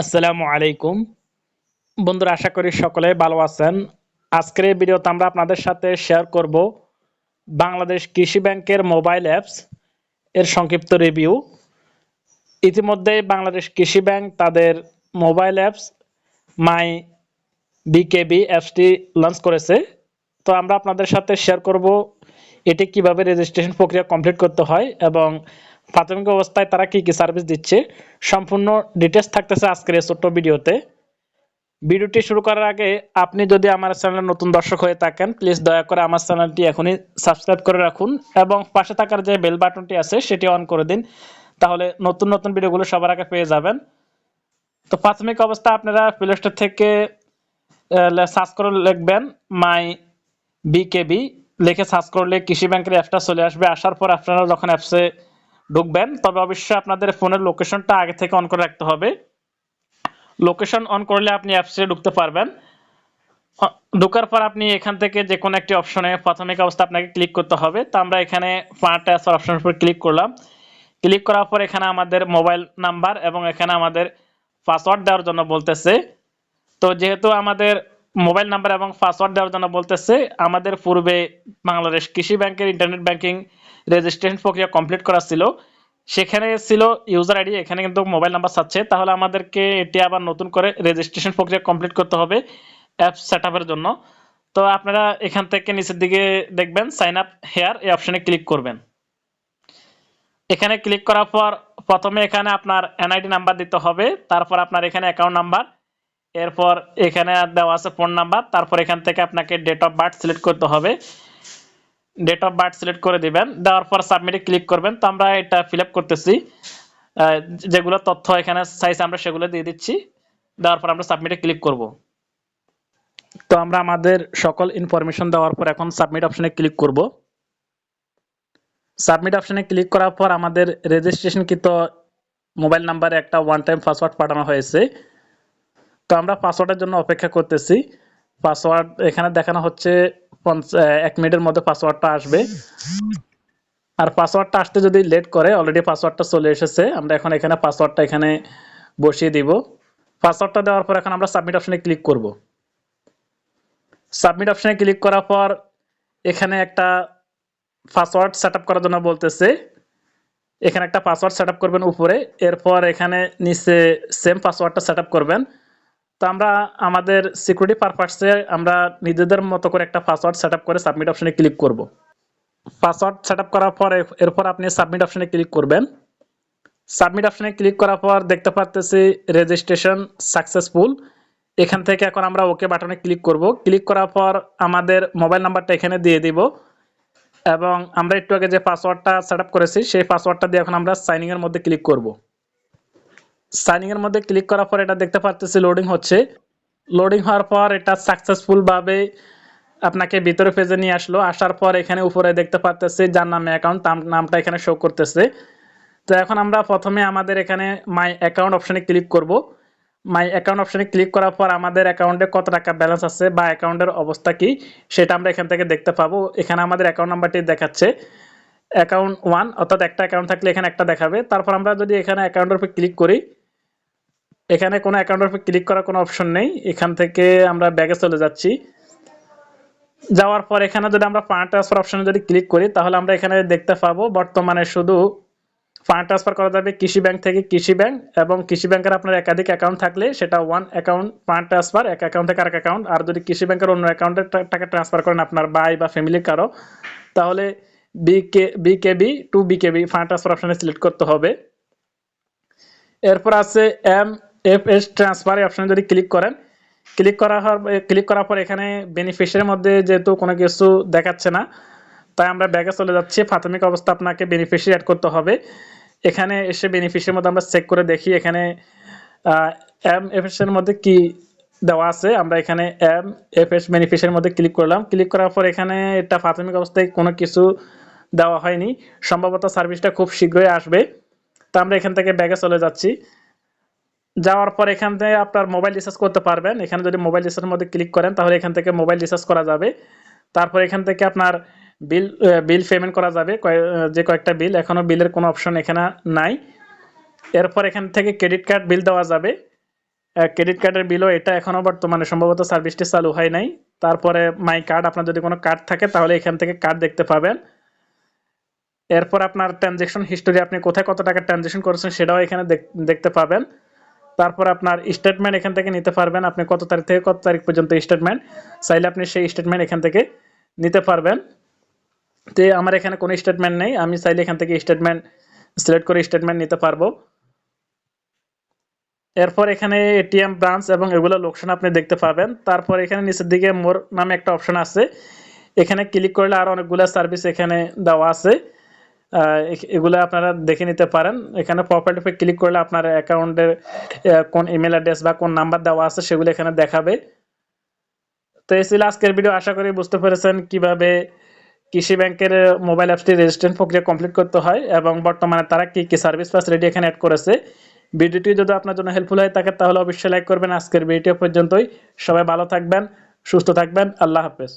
আসসালামু আলাইকুম। বন্ধুরা, আশা করি সকলে ভালো আছেন। আজকের এই ভিডিওতে আমরা আপনাদের সাথে শেয়ার করব বাংলাদেশ কৃষি ব্যাংকের মোবাইল অ্যাপস এর সংক্ষিপ্ত রিভিউ ইতিমধ্যে বাংলাদেশ কৃষি ব্যাংক তাদের মোবাইল অ্যাপস মাই বিকেবি অ্যাপসটি লঞ্চ করেছে। তো আমরা আপনাদের সাথে শেয়ার করব এটি কীভাবে রেজিস্ট্রেশন প্রক্রিয়া কমপ্লিট করতে হয় এবং প্রাথমিক অবস্থায় তারা কি কি সার্ভিস দিচ্ছে, সম্পূর্ণ ডিটেলস থাকতেছে আজকের এই ছোট্ট ভিডিওতে। ভিডিওটি শুরু করার আগে আপনি যদি আমার চ্যানেলে নতুন দর্শক হয়ে থাকেন প্লিজ দয়া করে আমার চ্যানেলটি এখনই সাবস্ক্রাইব করে রাখুন এবং পাশে থাকার যে বেল বাটনটি আছে, সেটি অন করে দিন। তাহলে নতুন নতুন ভিডিওগুলো সবার আগে পেয়ে যাবেন। তো প্রাথমিক অবস্থা আপনারা প্লে স্টোর থেকে সার্চ করে লিখবেন মাই বিকেবি লিখে সার্চ করলে কৃষি ব্যাংকের অ্যাপটা চলে আসবে। আসার পর আপনারা যখন অ্যাপসে ঢুকবেন, তবে অবশ্যই আপনাদের ফোনের লোকেশনটা আগে থেকে অন করে রাখতে হবে। লোকেশন অন করলে আপনি অ্যাপসে ঢুকতে পারবেন। ঢোকার পর আপনি এখান থেকে যে কোনো একটি অপশনে প্রাথমিক অবস্থা আপনাকে ক্লিক করতে হবে। তো আমরা এখানে ফান্ড ট্রান্সফার অপশনের উপর ক্লিক করলাম। ক্লিক করার পর এখানে আমাদের মোবাইল নাম্বার এবং এখানে আমাদের পাসওয়ার্ড দেওয়ার জন্য বলতেছে। তো যেহেতু আমাদের মোবাইল নাম্বার এবং পাসওয়ার্ড দেওয়ার জন্য বলতেছে, আমাদের পূর্বে বাংলাদেশ কৃষি ব্যাংকের ইন্টারনেট ব্যাংকিং রেজিস্ট্রেশন প্রক্রিয়া কমপ্লিট করা ছিল। সেখানে ছিল ইউজার আইডি, এখানে কিন্তু মোবাইল নাম্বার চাচ্ছে তাহলে আমাদেরকে এটি আবার নতুন করে রেজিস্ট্রেশন প্রক্রিয়া কমপ্লিট করতে হবে অ্যাপ সেট জন্য। তো আপনারা এখান থেকে নিচের দিকে দেখবেন, সাইন আপ হেয়ার, এই অপশানে ক্লিক করবেন। এখানে ক্লিক করার পর প্রথমে এখানে আপনার এনআইডি নাম্বার দিতে হবে। তারপর আপনার এখানে অ্যাকাউন্ট নাম্বার। এরপর এখানে দেওয়া আছে ফোন নাম্বার তারপর এখান থেকে আপনাকে ডেট অফ বার্থ সিলেক্ট করতে হবে। ডেট অফ বার্থ সিলেক্ট করে দিবেন, দেওয়ার পর সাবমিটে ক্লিক করবেন। তো আমরা এটা ফিল করতেছি। যেগুলো তথ্য এখানে সাইজ আমরা সেগুলো দিয়ে দিচ্ছি। দেওয়ার পর আমরা সাবমিটে ক্লিক করব। তো আমরা আমাদের সকল ইনফরমেশন দেওয়ার পর এখন সাবমিট অপশনে ক্লিক করব। সাবমিট অপশনে ক্লিক করার পর আমাদের রেজিস্ট্রেশন কৃত মোবাইল নাম্বারে একটা ওয়ান টাইম পাসওয়ার্ড পাঠানো হয়েছে। তো আমরা পাসওয়ার্ডের জন্য অপেক্ষা করতেছি। পাসওয়ার্ড এখানে দেখানো হচ্ছে এক মিনিটের মধ্যে পাসওয়ার্ডটা আসবে। আর পাসওয়ার্ডটা আসতে যদি লেট করে অলরেডি পাসওয়ার্ডটা চলে এসেছে, আমরা এখন এখানে পাসওয়ার্ডটা এখানে বসিয়ে দিব। পাসওয়ার্ডটা দেওয়ার পর এখন আমরা সাবমিট অপশানে ক্লিক করব। সাবমিট অপশানে ক্লিক করার পর এখানে একটা পাসওয়ার্ড সেট করার জন্য বলতেছে। এখানে একটা পাসওয়ার্ড সেট করবেন উপরে। এরপর এখানে নিচে সেম পাসওয়ার্ডটা সেট করবেন। তো আমরা আমাদের সিকিউরিটি পারপাসে আমরা নিজেদের মতো করে একটা পাসওয়ার্ড সেট করে সাবমিট অপশনে ক্লিক করব। পাসওয়ার্ড সেট করার পর এরপর আপনি সাবমিট অপশনে ক্লিক করবেন। সাবমিট অপশনে ক্লিক করার পর দেখতে পাচ্তেছি রেজিস্ট্রেশন সাকসেসফুল এখান থেকে এখন আমরা ওকে বাটনে ক্লিক করব। ক্লিক করার পর আমাদের মোবাইল নাম্বারটা এখানে দিয়ে দিব। এবং আমরা একটু আগে যে পাসওয়ার্ডটা সেট করেছি, সেই পাসওয়ার্ডটা দিয়ে এখন আমরা সাইনিংয়ের মধ্যে ক্লিক করব। সাইনিং এর মধ্যে ক্লিক করার পর এটা দেখতে পাচ্ছি লোডিং হচ্ছে। লোডিং হওয়ার পর এটা সাকসেসফুল ভাবে আপনাকে ভিতরে পেজে নিয়ে আসলো। আসার পর এখানে উপরে দেখতে পাচ্ছি যার নামে অ্যাকাউন্ট তার নামটা এখানে শো করতেছে। তো এখন আমরা প্রথমে আমাদের এখানে মাই অ্যাকাউন্ট অপশনে ক্লিক করব। মাই অ্যাকাউন্ট অপশনে ক্লিক করার পর আমাদের অ্যাকাউন্টে কত টাকা ব্যালেন্স আছে বা অ্যাকাউন্টের অবস্থা কি, সেটা আমরা এখান থেকে দেখতে পাবো। এখানে আমাদের অ্যাকাউন্ট নাম্বারটি দেখাচ্ছে। অ্যাকাউন্ট ওয়ান অর্থাৎ একটা অ্যাকাউন্ট থাকলে এখানে একটা দেখাবে। তারপর আমরা যদি এখানে অ্যাকাউন্টের উপর ক্লিক করি এখানে কোনো অ্যাকাউন্টের উপর ক্লিক করার কোনো অপশন নেই। এখান থেকে আমরা ব্যাগে চলে যাচ্ছি। যাওয়ার পর এখানে যদি আমরা ফান্ড ট্রান্সফার অপশনে যদি ক্লিক করি, তাহলে আমরা এখানে দেখতে পাবো বর্তমানে শুধু ফান্ড ট্রান্সফার করা যাবে কৃষি ব্যাংক থেকে কৃষি ব্যাংক এবং কৃষি ব্যাংকের আপনার একাধিক অ্যাকাউন্ট থাকলে সেটা ওয়ান অ্যাকাউন্ট ফান্ড ট্রান্সফার এক অ্যাকাউন্ট থেকে আরেক অ্যাকাউন্ট আর যদি কৃষি ব্যাংকের অন্য অ্যাকাউন্টে টাকা ট্রান্সফার করেন আপনার বাই বা ফ্যামিলির কারও, তাহলে BK BKB to BKB fund transfer অপশনে সিলেক্ট করতে হবে। এরপর আছে এম এফ এস ট্রান্সফার অপশনে যদি ক্লিক করেন ক্লিক করা ক্লিক করার পর এখানে বেনিফিশিয়ারির মধ্যে যেহেতু কোনো কিছু দেখাচ্ছে না, তাই আমরা ব্যাগে চলে যাচ্ছি। প্রাথমিক অবস্থা আপনাকে বেনিফিশিয়ারি অ্যাড করতে হবে। এখানে এসে বেনিফিশিয়ারির মধ্যে আমরা চেক করে দেখি এখানে এম এফ এর মধ্যে কি দেওয়া আছে। আমরা এখানে এম এফ এস বেনিফিশিয়ারির মধ্যে ক্লিক করলাম। ক্লিক করার পর এখানে এটা প্রাথমিক অবস্থায় কোনো কিছু দেওয়া হয়নি। সম্ভবত সার্ভিসটা খুব শীঘ্রই আসবে। তা আমরা এখান থেকে ব্যাগে চলে যাচ্ছি। যাওয়ার পর এখান থেকে আপনার মোবাইল রিচার্জ করতে পারবেন। এখানে যদি মোবাইল রিচার্জের মধ্যে ক্লিক করেন, তাহলে এখান থেকে মোবাইল রিচার্জ করা যাবে। তারপর এখান থেকে আপনার বিল বিল পেমেন্ট করা যাবে। যে কয়েকটা বিল এখনও বিলের কোনো অপশন এখানে নাই। এরপর এখান থেকে ক্রেডিট কার্ড বিল দেওয়া যাবে। ক্রেডিট কার্ডের বিলও এটা এখনও বর্তমানে সম্ভবত সার্ভিসটি চালু হয় নাই। তারপরে মাই কার্ড আপনার যদি কোনো কার্ড থাকে, তাহলে এখান থেকে কার্ড দেখতে পাবেন। এরপর আপনার ট্রানজেকশন হিস্টোরি আপনি কোথায় কত টাকা ট্রানজেকশন করেছেন, সেটাও এখানে দেখ- দেখতে পাবেন। তারপর আপনার স্টেটমেন্ট এখান থেকে নিতে পারবেন। আপনি কত তারিখ থেকে কত তারিখ পর্যন্ত স্টেটমেন্ট চাইলে আপনি সেই স্টেটমেন্ট এখান থেকে নিতে পারবেন। তো আমার এখানে কোনো স্টেটমেন্ট নেই। আমি চাইলে এখান থেকে স্টেটমেন্ট সিলেক্ট করে স্টেটমেন্ট নিতে পারব। এরপর এখানে এটিএম ব্রাঞ্চ এবং এগুলো লোকসান আপনি দেখতে পাবেন। তারপর এখানে নিচের দিকে মোর নামে একটা অপশন আছে। এখানে ক্লিক করলে আরও অনেকগুলো সার্ভিস এখানে দেওয়া আছে। এগুলো আপনারা দেখে নিতে পারেন। এখানে প্রপার্টিতে ক্লিক করলে আপনার অ্যাকাউন্টের কোন ইমেল অ্যাড্রেস বা কোন নাম্বার দেওয়া আছে সেগুলো এখানে দেখাবে। তো এই ছিল আজকের ভিডিও আশা করি বুঝতে পেরেছেন কীভাবে কৃষি ব্যাংকের মোবাইল অ্যাপসটি রেজিস্ট্রেশন প্রক্রিয়া কমপ্লিট করতে হয় এবং বর্তমানে তারা কি কি সার্ভিস ফ্যাসিলিটি এখানে অ্যাড করেছে। ভিডিওটি যদি আপনার জন্য হেল্পফুল হয় থাকে, তাহলে অবশ্যই লাইক করবেন। আজকের ভিডিও পর্যন্তই। সবাই ভালো থাকবেন, সুস্থ থাকবেন। আল্লাহ হাফেজ।